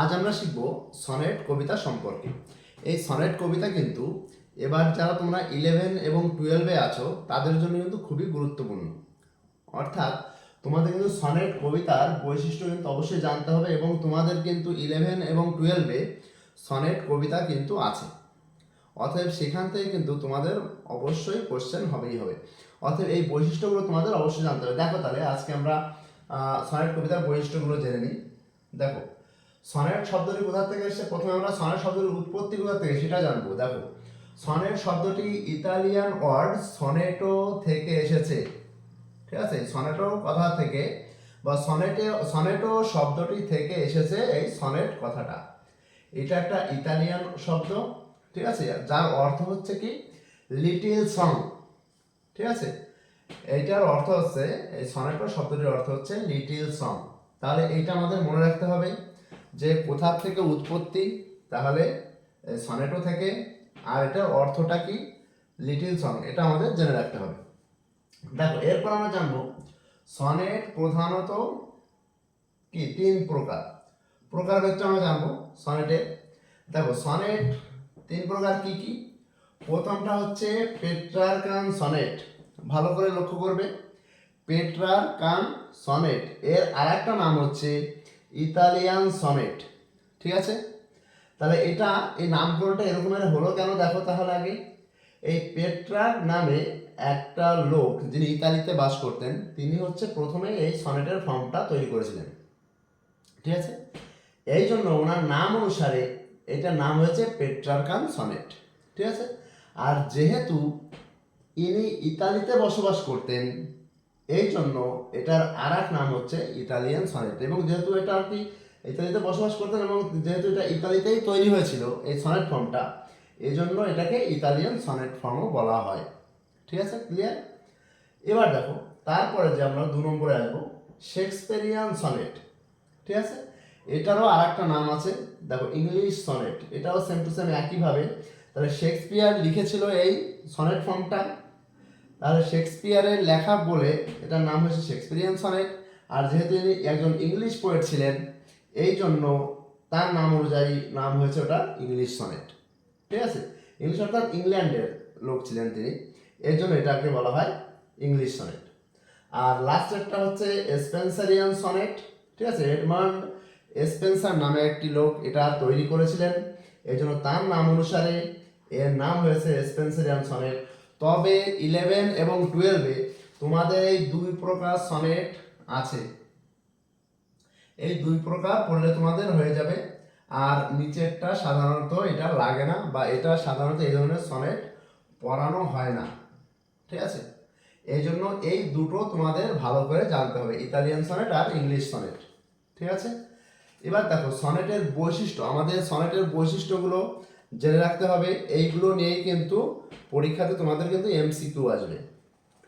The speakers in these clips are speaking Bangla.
আজ আমরা শিখব সনেট কবিতা সম্পর্কে। এই সনেট কবিতা কিন্তু এবার যারা তোমরা ইলেভেন এবং টুয়েলভে আছো, তাদের জন্য কিন্তু খুবই গুরুত্বপূর্ণ। অর্থাৎ তোমাদের কিন্তু সনেট কবিতার বৈশিষ্ট্য কিন্তু অবশ্যই জানতে হবে এবং তোমাদের কিন্তু ইলেভেন এবং টুয়েলভে সনেট কবিতা কিন্তু আছে। অতএব সেখান থেকে কিন্তু তোমাদের অবশ্যই কোশ্চেন হবেই হবে। অতএব এই বৈশিষ্ট্যগুলো তোমাদের অবশ্যই জানতে হবে। দেখো তাহলে আজকে আমরা সনেট কবিতার বৈশিষ্ট্যগুলো জেনে নিই। দেখো সনেট শব্দটি কোথা থেকে এসেছে? প্রথমে আমরা সনেট শব্দের উৎপত্তি কোথা থেকে, সেটা জানব, দেখো। সনেট শব্দটি ইতালিয়ান ওয়ার্ড সনেটো থেকে এসেছে। ঠিক আছে? সনেটো কথা থেকে বা সনেটে, সনেটো শব্দটি থেকে এসেছে এই সনেট কথাটা। এটা একটা ইতালিয়ান শব্দ, ঠিক আছে? যার অর্থ হচ্ছে কি? Little song. ঠিক আছে? এইটার অর্থ হচ্ছে, এই সনেটো শব্দটির অর্থ হচ্ছে লিটিল সং। তাহলে এইটা আমাদের মনে রাখতে হবে। যে কোথা থেকে উৎপত্তি, তাহলে সনেটো থেকে, আর এটা অর্থটা কি? লিটিল সং এটা আমাদের জেনে রাখতে হবে। দেখো, এরপর আমরা জানব, সনেট প্রধানত কি? তিন প্রকার। প্রকার হচ্ছে আমরা জানব সনেটের দেখো, সনেট, তিন প্রকার কি কি? প্রথমটা হচ্ছে পেট্রার কান সনেট। ভালো করে লক্ষ্য করবে। পেট্রার কান সনেট। এর আরেকটা নাম হচ্ছে ইতালিয়ান সনেট। ঠিক আছে? তাহলে এটা, এই নামকরণটা এরকমের হলো কেন দেখো তাহলে আগে। এই পেট্রার নামে একটা লোক যিনি ইতালিতে বাস করতেন, তিনি হচ্ছে প্রথমে এই সনেটের ফর্মটা তৈরি করেছিলেন। ঠিক আছে? এই জন্য ওনার নাম অনুসারে এটার নাম হয়েছে পেট্রারকান সনেট। ঠিক আছে? আর যেহেতু ইনি ইতালিতে বসবাস করতেন এই জন্য এটার আর নাম হচ্ছে ইতালিয়ান সনেট। এবং যেহেতু এটা আপনি ইতালিতে বসবাস করতেন এবং যেহেতু এটা ইতালিতেই তৈরি হয়েছিল এই সনেট ফর্মটা এই জন্য এটাকে ইতালিয়ান সনেট ফর্মও বলা হয়। ঠিক আছে? ক্লিয়ার এবার দেখো, তারপরে যে আমরা দু নম্বরে আসব শেক্সপেরিয়ান সনেট। ঠিক আছে? এটারও আর একটা নাম আছে, দেখো, ইংলিশ সনেট। এটাও সেম টু সেম একইভাবে। তাহলে শেক্সপিয়ার লিখেছিল এই সনেট ফর্মটা। তাহলে শেক্সপিয়ারের লেখা বলে এটার নাম হয়েছে শেক্সপিয়ারিয়ান সনেট। আর যেহেতু তিনি একজন ইংলিশ পোয়েট ছিলেন, এই জন্য তার নাম অনুযায়ী নাম হয়েছে ওটা ইংলিশ সনেট। ঠিক আছে? ইংলিশ অর্থাৎ ইংল্যান্ডের লোক ছিলেন তিনি। এর জন্য এটাকে বলা হয় ইংলিশ সনেট। আর লাস্টেরটা হচ্ছে স্পেন্সারিয়ান সনেট। ঠিক আছে? এডমান্ড স্পেন্সার নামে একটি লোক এটা তৈরি করেছিলেন। এই জন্য তার নাম অনুসারে এর নাম হয়েছে স্পেন্সারিয়ান সনেট। তবে ইলেভেন এবং টুয়েলভে তোমাদের এই দুই প্রকার সনেট আছে। এই দুই প্রকার পড়লে তোমাদের হয়ে যাবে। আর নিচেরটা সাধারণত এটা লাগে না বা এটা সাধারণত এই ধরনের সনেট পড়ানো হয় না। ঠিক আছে? এই জন্য এই দুটো তোমাদের ভালো করে জানতে হবে। ইতালিয়ান সনেট আর ইংলিশ সনেট ঠিক আছে? এবার দেখো সনেটের বৈশিষ্ট্য, আমাদের সনেটের বৈশিষ্ট্যগুলো জেনে রাখতে হবে, এইগুলো নিয়েই কিন্তু পরীক্ষাতে তোমাদের কিন্তু এমসিকিউ আসবে।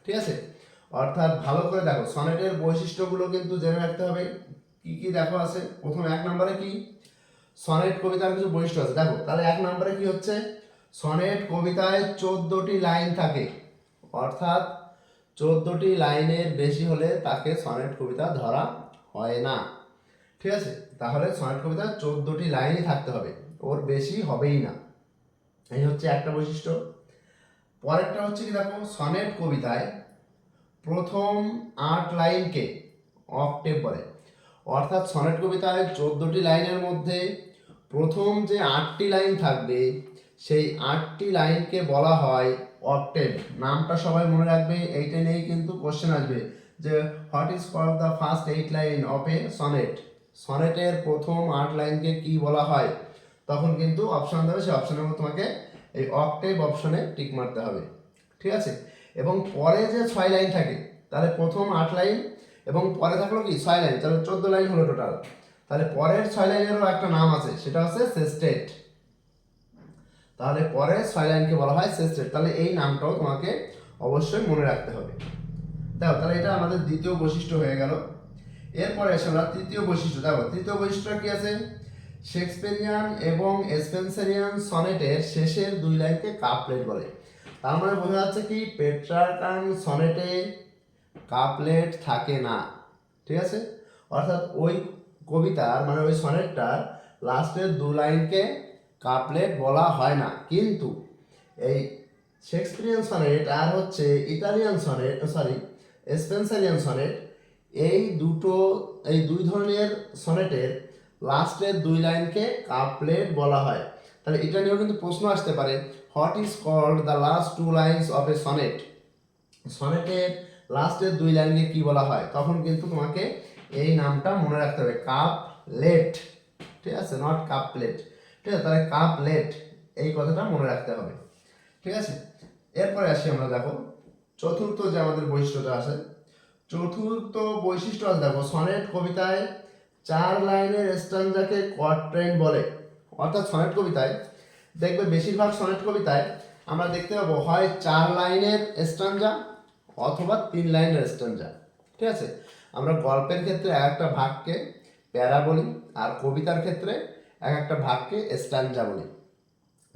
ঠিক আছে? অর্থাৎ ভালো করে দেখো, সনেটের বৈশিষ্ট্যগুলো কিন্তু জেনে রাখতে হবে, কি কি দেখো আছে। প্রথম এক নম্বরে কি? সনেট কবিতার কিছু বৈশিষ্ট্য আছে। দেখো, তাহলে এক নম্বরে কি হচ্ছে? সনেট কবিতায় চোদ্দটি লাইন থাকে। অর্থাৎ চোদ্দটি লাইনের বেশি হলে তাকে সনেট কবিতা ধরা হয় না। ঠিক আছে? তাহলে সনেট কবিতা চোদ্দটি লাইনই থাকতে হবে। ওর বেশি হবেই না। এই হচ্ছে একটা বৈশিষ্ট্য। পরেরটা হচ্ছে কি দেখো, সনেট কবিতায় প্রথম আট লাইনকে অক্টেভ বলে। অর্থাৎ সনেট কবিতায় চোদ্দটি লাইনের মধ্যে প্রথম যে আটটি লাইন থাকবে, সেই আটটি লাইনকে বলা হয় অক্টেভ। নামটা সবাই মনে রাখবে, এইটা নিয়েই কিন্তু কোশ্চেন আসবে যে what is call the first eight line of a sonnet সনেটের প্রথম আট লাইনকে কি বলা হয়? তখন কিন্তু অপশান দেবে, সেই অপশনের মধ্যে তোমাকে এই অক্টেভ অপশনে টিক মারতে হবে। ঠিক আছে? এবং পরে যে ছয় লাইন থাকে, তাহলে প্রথম আট লাইন এবং পরে থাকল কি? ছয় লাইন তাহলে চোদ্দ লাইন হলো টোটাল তাহলে পরের ছয় লাইনেরও একটা নাম আছে, সেটা হচ্ছে সেস্টেট তাহলে পরের ছয় লাইনকে বলা হয় সেস্টেট তাহলে এই নামটাও তোমাকে অবশ্যই মনে রাখতে হবে। দেখো, তাহলে এটা আমাদের দ্বিতীয় বৈশিষ্ট্য হয়ে গেল। এরপরে এসে আমরা তৃতীয় বৈশিষ্ট্য। দেখো, তৃতীয় বৈশিষ্ট্য কি আছে? শেক্সপিয়ারিয়ান এবং স্পেন্সারিয়ান সনেটের শেষের দুই লাইনকে কাপলেট বলে। তার মানে বোঝা যাচ্ছে কি পেট্রারকান সনেটে কাপলেট থাকে না। ঠিক আছে? অর্থাৎ ওই কবিতার মানে ওই সনেটটার লাস্টের দু লাইনকে কাপলেট বলা হয় না। কিন্তু এই শেক্সপিরিয়ান সনেট আর হচ্ছে Italian sonnet sorry Spenserian sonnet, এই দুটো, এই দুই ধরনের সনেটের লাস্টের দুই লাইনকে কাপলেট বলা হয়। তাহলে এটা নিয়েও কিন্তু প্রশ্ন আসতে পারে what is called the last two lines of a sonnet সনেটের লাস্টের দুই লাইনকে কি বলা হয়? তখন কিন্তু তোমাকে এই নামটা মনে রাখতে হবে কাপ লেট ঠিক আছে? নট কাপ প্লেট ঠিক আছে? তাহলে কাপ লেট এই কথাটা মনে রাখতে হবে। ঠিক আছে? এরপরে আসি আমরা, দেখো। চতুর্থ যে আমাদের বৈশিষ্ট্যটা আছে, চতুর্থ বৈশিষ্ট্য আছে, দেখো সনেট কবিতায় চার লাইনের স্ট্যান্ডাকে কোয়াট্রেন বলে। অর্থাৎ সনেট কবিতায়, দেখবে বেশিরভাগ সনেট কবিতায় আমরা দেখতে পাবো হয় চার লাইনের স্ট্যান্ডা অথবা তিন লাইনের স্ট্যান্ডা। ঠিক আছে? আমরা গল্পের ক্ষেত্রে এক একটা ভাগকে প্যারা বলি আর কবিতার ক্ষেত্রে এক একটা ভাগকে স্ট্যান্ডা বলি।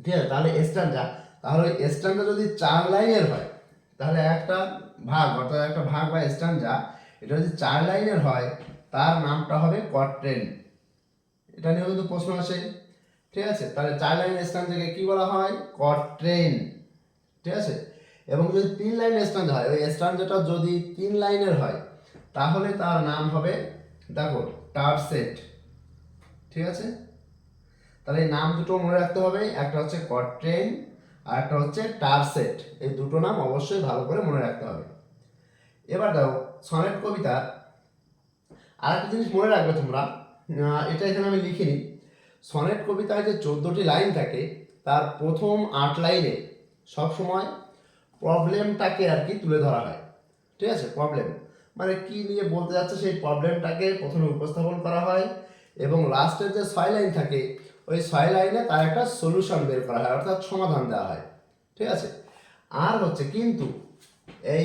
ঠিক আছে? তাহলে স্ট্যান্ডা, তাহলে ওই স্ট্যান্ডা যদি চার লাইনের হয়, তাহলে একটা ভাগ, অর্থাৎ একটা ভাগ বা স্ট্যান্ডা, এটা যদি চার লাইনের হয় তার নামটা হবে কট্রেন এটা নিয়েও কিন্তু প্রশ্ন আসে, ঠিক আছে? তাহলে চার লাইনের স্ট্যান্ডাকে কি বলা হয়? কট্রেন ঠিক আছে? এবং যদি তিন লাইনের স্ট্যান্ড হয়, ওই স্ট্যান্ডাটা যদি তিন লাইনের হয়, তাহলে তার নাম হবে, দেখো টারসেট ঠিক আছে? তাহলে এই নাম দুটো মনে রাখতে হবে, একটা হচ্ছে কট্রেন আর একটা হচ্ছে টারসেট এই দুটো নাম অবশ্যই ভালো করে মনে রাখতে হবে। এবার দেখো সনেট কবিতার আর একটা জিনিস মনে রাখবে তোমরা এটা এখানে আমি লিখিনি। সনেট কবিতায় যে চোদ্দোটি লাইন থাকে, তার প্রথম আট লাইনে সবসময় প্রবলেমটাকে আর কি তুলে ধরা হয়। ঠিক আছে? প্রবলেম। মানে কি নিয়ে বলতে যাচ্ছে, সেই প্রবলেমটাকে প্রথমে উপস্থাপন করা হয় এবং লাস্টের যে ছয় লাইন থাকে, ওই ছয় লাইনে তার একটা সলিউশন বের করা হয়, অর্থাৎ সমাধান দেওয়া হয়। ঠিক আছে? আর হচ্ছে কিন্তু এই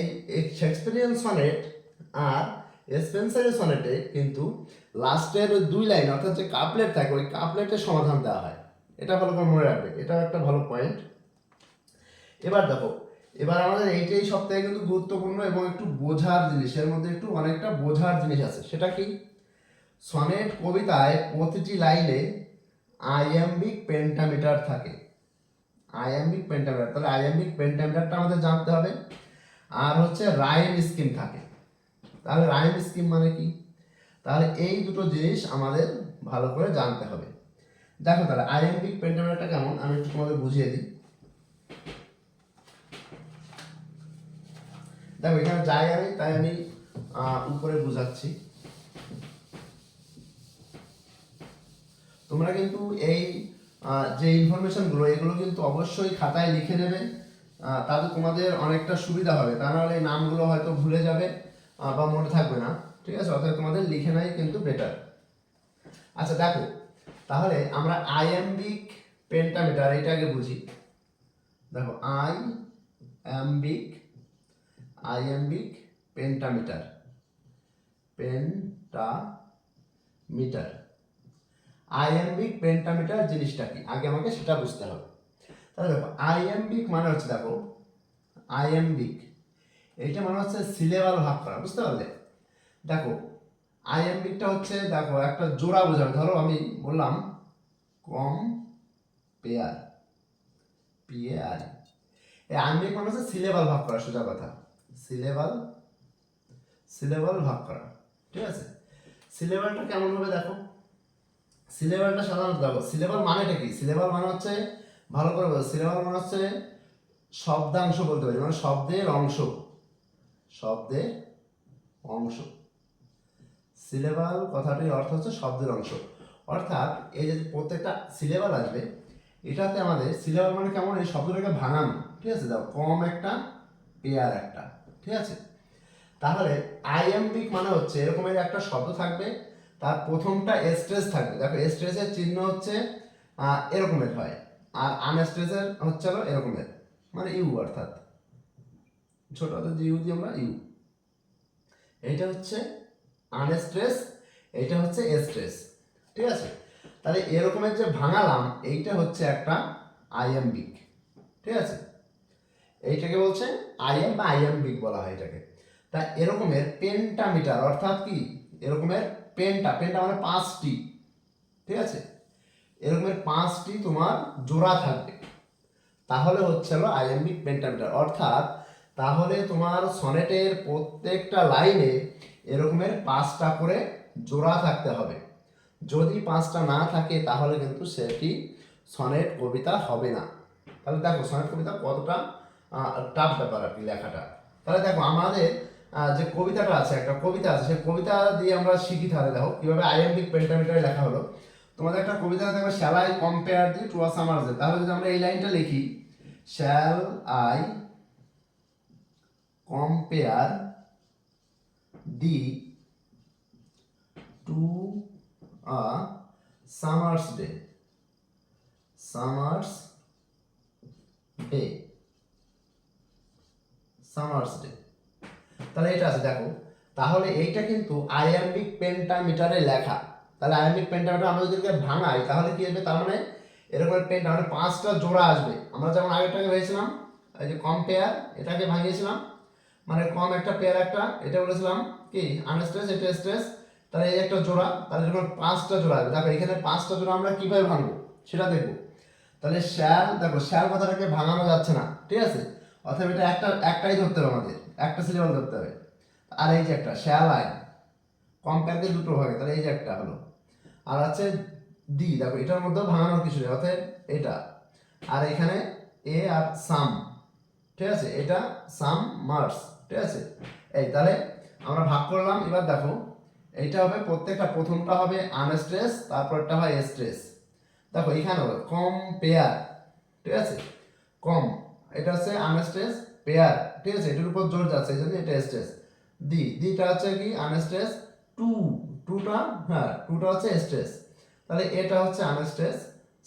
শেক্সপিরিয়ান সনেট আর স্পেন্সারি সনেটে কিন্তু লাস্টের ওই দুই লাইন অর্থাৎ যে কাপলেট থাকে, ওই কাপলেটের সমাধান দেওয়া হয়। এটা ভালো করে মনে রাখবে, এটাও একটা ভালো পয়েন্ট এবার দেখো, এবার আমাদের এইটাই সপ্তাহে কিন্তু গুরুত্বপূর্ণ এবং একটু বোঝার জিনিস, এর মধ্যে একটু অনেকটা বোঝার জিনিস আছে, সেটা কি? সনেট কবিতায় প্রতিটি লাইনে আইএমবিক পেন্টামিটার থাকে। আইএমবিক পেন্টামিটার তাহলে আইএমবিক পেন্টামিটারটা আমাদের জানতে হবে। আর হচ্ছে রাইম স্কিম থাকে। তাহলে রাইম স্কিম মানে কি? তাহলে এই দুটো জিনিস আমাদের ভালো করে জানতে হবে। দেখো তাহলে আইএমবিক পেন্টামিটারটা কেমন? আমি একটু তোমাদের বুঝিয়ে দিই। দেখো, এখানে জায়গা নেই তাই আমি উপরে বুঝাচ্ছি। তোমরা কিন্তু এই যে ইনফরমেশনগুলো এগুলো কিন্তু অবশ্যই খাতায় লিখে নেবে। তাতে তোমাদের অনেকটা সুবিধা হবে। তা নাহলে এই নামগুলো হয়তো ভুলে যাবে। বা মনে থাকবে না, ঠিক আছে? অর্থাৎ তোমাদের লিখে নেয় কিন্তু বেটার আচ্ছা দেখো, তাহলে আমরা আইএমবিক পেন্টামিটার এটা আগে বুঝি। দেখো iambic iambic pentameter pentameter iambic pentameter জিনিসটা কি? আগে আমাকে সেটা বুঝতে হবে। তাহলে দেখো আইএমবিক মানে হচ্ছে, দেখো আইএমবিক এইটা মানে হচ্ছে সিলেবাল ভাগ করা, বুঝতে পারলে? দেখো আইএমবিকটা হচ্ছে, দেখো, একটা জোড়া বোঝাবে। ধরো আমি বললাম, কম পেয়ার পিএ আর এই আইএমবিক মানে হচ্ছে সিলেবাল ভাগ করা, সোজা কথা। সিলেবাল সিলেবাল ভাগ করা, ঠিক আছে? সিলেবালটা কেমন হবে দেখো? সিলেবালটা সাধারণত দেখো সিলেবাল মানেটা কি? সিলেবাল মানে হচ্ছে, ভালো করে বলো সিলেবাল মানে হচ্ছে শব্দাংশ বলতে পারি মানে শব্দের অংশ। শব্দের অংশ। সিলেবাল কথাটির অর্থ হচ্ছে শব্দের অংশ। অর্থাৎ এই যে প্রত্যেকটা সিলেবাল আসবে, এটাতে আমাদের সিলেবাল মানে কেমন? এই শব্দটাকে ভাঙানো। ঠিক আছে? দেখো, কম একটা, পেয়ার একটা। ঠিক আছে? তাহলে আইএমবিক মানে হচ্ছে এরকমের একটা শব্দ থাকবে, তার প্রথমটা স্ট্রেস থাকবে। দেখো স্ট্রেসের চিহ্ন হচ্ছে এরকমের হয়। আর আনস্ট্রেসের হচ্ছে হলো এরকমের। মানে ইউ অর্থাৎ। ছোট হাতের যে দিয়ে আমরা, ইউ। এইটা হচ্ছে আনস্ট্রেস, এইটা হচ্ছে স্ট্রেস, ঠিক আছে? তাহলে এরকমের যে ভাঙালাম, এইটা হচ্ছে একটা আইএমবিক, ঠিক আছে? এইটাকে বলছে আইএম বা আইএমবিক বলা হয় এটাকে। তা এরকমের পেন্টামিটার, অর্থাৎ কি? এরকমের পেনটা পেনটা মানে পাঁচটি, ঠিক আছে? এরকমের পাঁচটি তোমার জোড়া থাকবে। তাহলে হচ্ছে হলো আইএমবিক পেন্টামিটার, অর্থাৎ তাহলে তোমার সনেটের প্রত্যেকটা লাইনে এরকমের পাঁচটা করে জোড়া থাকতে হবে। যদি পাঁচটা না থাকে, তাহলে কিন্তু সেটি সনেট কবিতা হবে না। তাহলে দেখো, সনেট কবিতা কতটা টাফ ব্যাপার আর কি লেখাটা। তাহলে দেখো, আমাদের যে কবিতাটা আছে, একটা কবিতা আছে, সেই কবিতা দিয়ে আমরা শিখি তাহলে। দেখো, কীভাবে আইএমবিক পেন্টামিটারে লেখা হলো। তোমাদের একটা কবিতা দেখো shall I compare thee to a summer's তাহলে যদি আমরা এই লাইনটা লিখি shall I compare thee to a summer's day summer's day summer's day তাহলে এটা আছে, দেখো। তাহলে এইটা কিন্তু আয়াম্বিক পেন্টামিটারে লেখা। তাহলে আয়াম্বিক পেন্টামিটার আমরা যদি ভাঙাই, তাহলে কি হবে তার মানে এরকম পেন্টা মানে পাঁচটা জোড়া আসবে। আমরা যেমন আগেরটাকে ভেবেছিলাম, এই যে কম্পেয়ার এটাকে ভাঙিয়েছিলাম। মানে কম একটা পেয়ার একটা, এটা বলেছিলাম কি আনস্ট্রেস এটা স্ট্রেস তাহলে এই একটা জোড়া, তাহলে এরকম পাঁচটা জোড়া দেখো, এখানে পাঁচটা জোড়া আমরা কীভাবে ভাঙবো? সেটা দেখব। তাহলে শ্যাল দেখো শ্যাল কথাটাকে ভাঙানো যাচ্ছে না, ঠিক আছে? অথবা এটা একটা, একটাই ধরতে হবে আমাদের, একটা সিলেবাল ধরতে হবে। আর এই যে একটা শ্যাল আই কম্পেয়ারকে দুটো ভাগে, তাহলে এই যে একটা হলো। আর আছে ডি দেখো, এটার মধ্যেও ভাঙানোর কিছু নেই অর্থাৎ এটা। আর এখানে এ আর সাম ঠিক আছে? এটা সাম মার্স, ঠিক আছে? এই তাহলে আমরা ভাগ করলাম, এবার দেখো, এইটা হবে প্রত্যেকটা, প্রথমটা হবে আনস্ট্রেস, তারপরটা হয় স্ট্রেস। দেখো, এখানে হবে কম, পেয়ার, ঠিক আছে? কম, এটা হচ্ছে আনস্ট্রেস, পেয়ার, ঠিক আছে? এটার উপর জোর যাচ্ছে এই জন্য এটা স্ট্রেস। দি, দিটা হচ্ছে কি? আনস্ট্রেস, টু, টুটা হ্যাঁ টুটা হচ্ছে স্ট্রেস। তাহলে এটা হচ্ছে আনস্ট্রেস,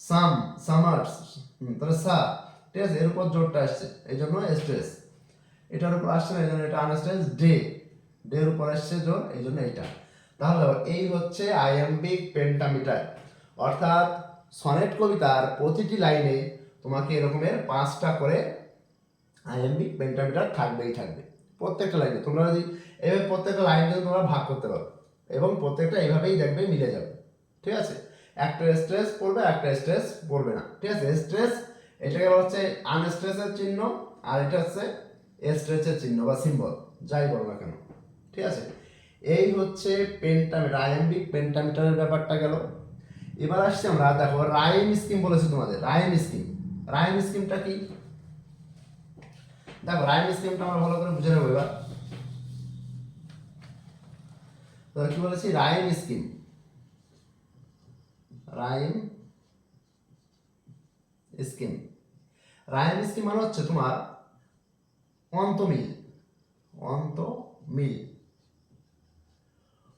সাম সামার্স তাহলে সা ঠিক এর উপর জোরটা আসছে। এই জন্য স্ট্রেস এটার উপর আসছে না এই জন্য এটা আনস্ট্রেস ডে ডে এর উপর আসছে জোর এই জন্য এইটা। তাহলে এই হচ্ছে আইএমবিক পেন্টামিটার অর্থাৎ সনেট কবিতার প্রতিটি লাইনে তোমাকে এরকমের পাঁচটা করে আইএমবিক পেন্টামিটার থাকবেই থাকবে। প্রত্যেকটা লাইনে। তোমরা যদি এভাবে প্রত্যেকটা লাইন তোমরা ভাগ করতে পারো, এবং প্রত্যেকটা এইভাবেই দেখবে মিলে যাবে। ঠিক আছে? একটা স্ট্রেস পড়বে, একটা স্ট্রেস পড়বে না। ঠিক আছে? স্ট্রেস এটাকে বলা হচ্ছে আনস্ট্রেসের চিহ্ন, আর এটা হচ্ছে স্ট্রেচের চিহ্ন বা সিম্বল যাই বলো না কেন। ঠিক আছে? এই হচ্ছে পেন্টামিটার আইএমবিক পেন্টামিটারের ব্যাপারটা গেল। এবার আসছি আমরা, দেখো রাইম স্কিম বলেছি তোমাদের রাইম স্কিম রাইম স্কিমটা কি? দেখো রাইম স্কিমটা আমরা ভালো করে বুঝে নেব এবার। তো কি বলেছি? Rhyme scheme rhyme scheme rhyme scheme মানে হচ্ছে তোমার অন্তমিল। অন্তমিল।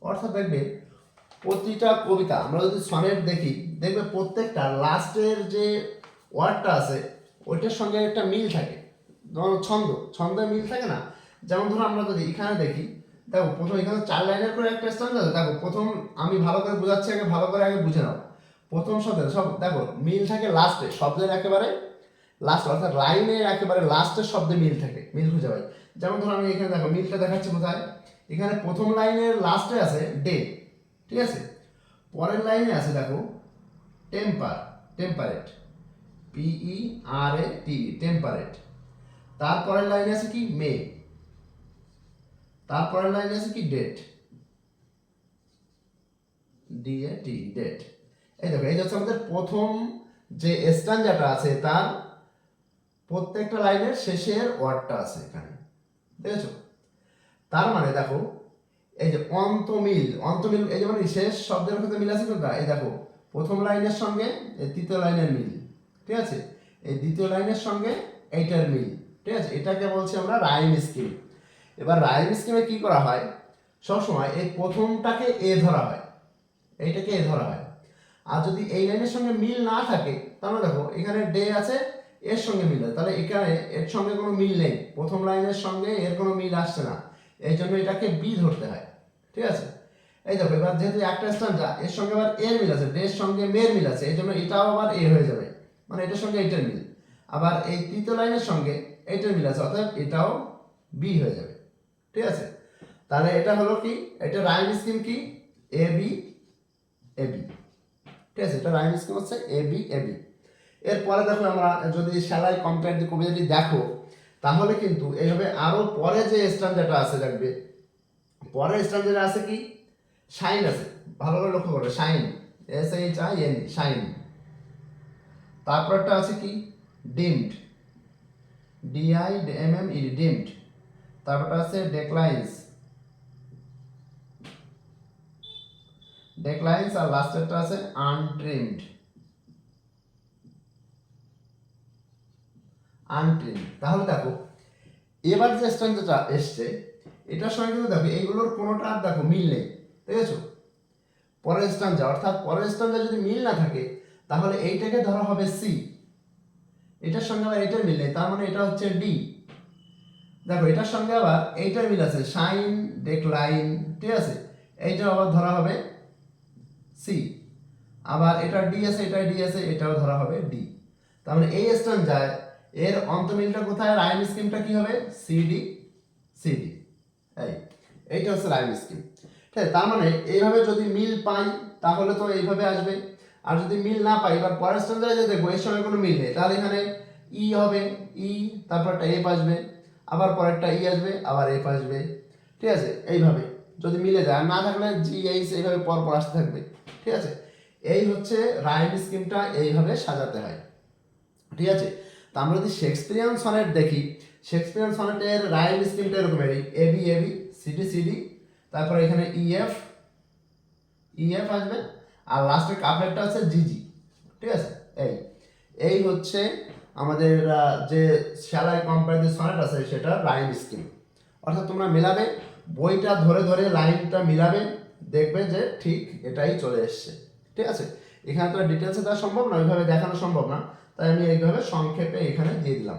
অর্থাৎ দেখবে প্রতিটা কবিতা, আমরা যদি সনেট দেখি, দেখবে প্রত্যেকটা লাস্টের যে ওয়ার্ডটা আছে, ওইটার সঙ্গে একটা মিল থাকে। যেমন ছন্দ ছন্দের মিল থাকে না? যেমন ধরো আমরা যদি এখানে দেখি, দেখো প্রথম এখানে চার লাইনের করে একটা স্ট্যান্ড দেখো প্রথম আমি ভালো করে বোঝাচ্ছি, আগে ভালো করে আগে বুঝে নাও। প্রথম শব্দের সব দেখো, মিল থাকে লাস্টে শব্দের একেবারে লাস্ট অর্থাৎ লাইনের একেবারে লাস্টের শব্দে মিল থাকে, মিল খুঁজে পাই যেমন ধরো আমি এখানে দেখো, মিলটা দেখাচ্ছি কোথায়? এখানে প্রথম লাইনের লাস্টে আছে ডে ঠিক আছে? পরের লাইনে আছে দেখো temper temperate P E R A T temperate তারপরের লাইনে আছে কি? মে তারপরের লাইনে আছে কি? Date D A T date এই দেখো, এই হচ্ছে আমাদের প্রথম যে স্ট্যান্ডাটা আছে, তার প্রত্যেকটা লাইনের শেষের ওয়ার্ডটা আছে এখানে। দেখেছ? তার মানে দেখো, এই যে অন্তমিল অন্তমিল, এই যে মানে শেষ শব্দের ক্ষেত্রে মিল আছে কোনটা? এই দেখো, প্রথম লাইনের সঙ্গে এই তৃতীয় লাইনের মিল, ঠিক আছে? এই দ্বিতীয় লাইনের সঙ্গে এইটার মিল, ঠিক আছে? এটাকে বলছি আমরা রাইম স্কিম। এবার রাইম স্কিমে কি করা হয়? সবসময় এই প্রথমটাকে এ ধরা হয়। এইটাকে এ ধরা হয়। আর যদি এই লাইনের সঙ্গে মিল না থাকে, তাহলে দেখো এখানে ডে আছে, এর সঙ্গে মিল আছে। তাহলে এখানে এর সঙ্গে কোনো মিল নেই। প্রথম লাইনের সঙ্গে এর কোনো মিল আসছে না। এই জন্য এটাকে বি ধরতে হয়। ঠিক আছে? এই দেখো, এবার যেহেতু একটা স্ট্যান্ডা এর সঙ্গে আবার এর মিল আছে, ডের সঙ্গে মেয়ের মিল আছে, এই জন্য এটাও আবার এ হয়ে যাবে। মানে এটার সঙ্গে এটার মিল। আবার এই তৃতীয় লাইনের সঙ্গে এইটার মিল আছে অর্থাৎ এটাও বি হয়ে যাবে। ঠিক আছে? তাহলে এটা হলো কি? এটা রাইম স্কিম কি? এ বি এ বি ঠিক আছে এটা রাইম স্কিম হচ্ছে এ বি এ বি এরপরে দেখো আমরা যদি সেলাই কম্প্যাক্ট কবিতাটি দেখো, তাহলে কিন্তু এইভাবে আরও পরে যে স্ট্যান্ডার্ডটা আছে দেখবে পরের স্ট্যান্ডার্ডে আছে কি? শাইন আছে। ভালো করে লক্ষ্য করবে shine S H I N shine তারপরটা আছে কি? Dimmed D I M M E dimmed তারপরটা আছে ডেক্লাইন্স ডেক্লাইন্স আর লাস্টেরটা আছে আনট্রিমড আনট্রিমড তাহলে দেখো, এবার যে স্ট্যান্ডার্ডটা এসছে, এটার সঙ্গে কিন্তু দেখো, এইগুলোর কোনোটা আর দেখো মিল নেই ঠিক আছে পরের স্ট্যান্ডার অর্থাৎ পরের স্ট্যান্ডার যদি মিল না থাকে, তাহলে এইটাকে ধরা হবে সি এটার সঙ্গে আবার এইটার মিল নেই, তার মানে এটা হচ্ছে ডি দেখো, এটার সঙ্গে আবার এইটার মিল আছে শাইন ডেকলাইন ঠিক আছে? এইটা আবার ধরা হবে সি। আবার এটা ডি আছে এটা ডি আছে, এটাও ধরা হবে ডি। তার মানে এই স্ট্যান্ড যায়, এর অন্তমিলটা কোথায়? রাইম স্কিমটা কি হবে? সিডি সিডি এই, এইটা হচ্ছে রাইম স্কিম। ঠিক আছে, তার মানে এইভাবে যদি মিল পাই, তাহলে তো এইভাবে আসবে। আর যদি মিল না পাই, এবার পরের স্ট্যান্ডার্ডে যে দেখব এর সঙ্গে কোনো মিল নেই। তাহলে এখানে ই হবে, ই, তারপর একটা এফ আসবে, আবার পরেরটা ই আসবে, আবার এফ আসবে। ঠিক আছে, এইভাবে যদি মিলে যায়। না থাকলে জি, এইচ, এইভাবে পর পর আসতে থাকবে। ঠিক আছে? এই হচ্ছে রাইম স্কিমটা এইভাবে সাজাতে হয়। ঠিক আছে? তা আমরা যদি শেক্সপিয়ান সনেট দেখি শেক্সপিয়ান সনেটের রাইম স্কিমটা এরকমেরই A B A B C D C D তারপর এখানে ইএফ ইএফ আসবে, আর লাস্টের কাপলেটটা আছে জিজি ঠিক আছে? এই এই হচ্ছে আমাদের যে সেলাই কোম্পানির সনেট আছে, সেটা রাইম স্কিম। অর্থাৎ তোমরা মেলাবে, বইটা ধরে ধরে লাইনটা মিলাবে দেখবে যে ঠিক এটাই চলে এসছে। ঠিক আছে? এখানে তো ডিটেলসে দেওয়া সম্ভব না, ওইভাবে দেখানো সম্ভব না। তাই আমি এইভাবে সংক্ষেপে এখানে দিয়ে দিলাম।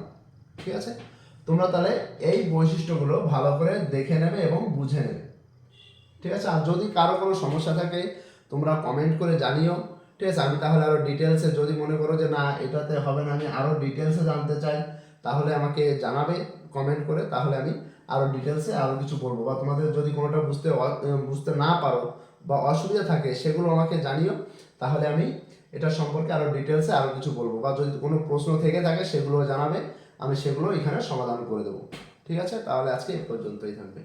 ঠিক আছে? তোমরা তাহলে এই বৈশিষ্ট্যগুলো ভালো করে দেখে নেবে এবং বুঝে নেবে। ঠিক আছে? আর যদি কারও কোনো সমস্যা থাকে, তোমরা কমেন্ট করে জানিও। ঠিক আছে? আমি তাহলে আরও ডিটেলসে যদি মনে করো যে না, এটাতে হবে না, আমি আরও ডিটেলসে জানতে চাই, তাহলে আমাকে জানাবে কমেন্ট করে, তাহলে আমি আরও ডিটেলসে আরও কিছু বলব বা তোমাদের যদি কোনোটা বুঝতে বুঝতে না পারো বা অসুবিধা থাকে সেগুলো আমাকে জানিও, তাহলে আমি এটা সম্পর্কে আরও ডিটেলসে আরও কিছু বলব বা যদি কোনো প্রশ্ন থেকে থাকে সেগুলো জানাবে, আমি সেগুলো এখানে সমাধান করে দেবো। ঠিক আছে? তাহলে আজকে এ পর্যন্তই থাকবে।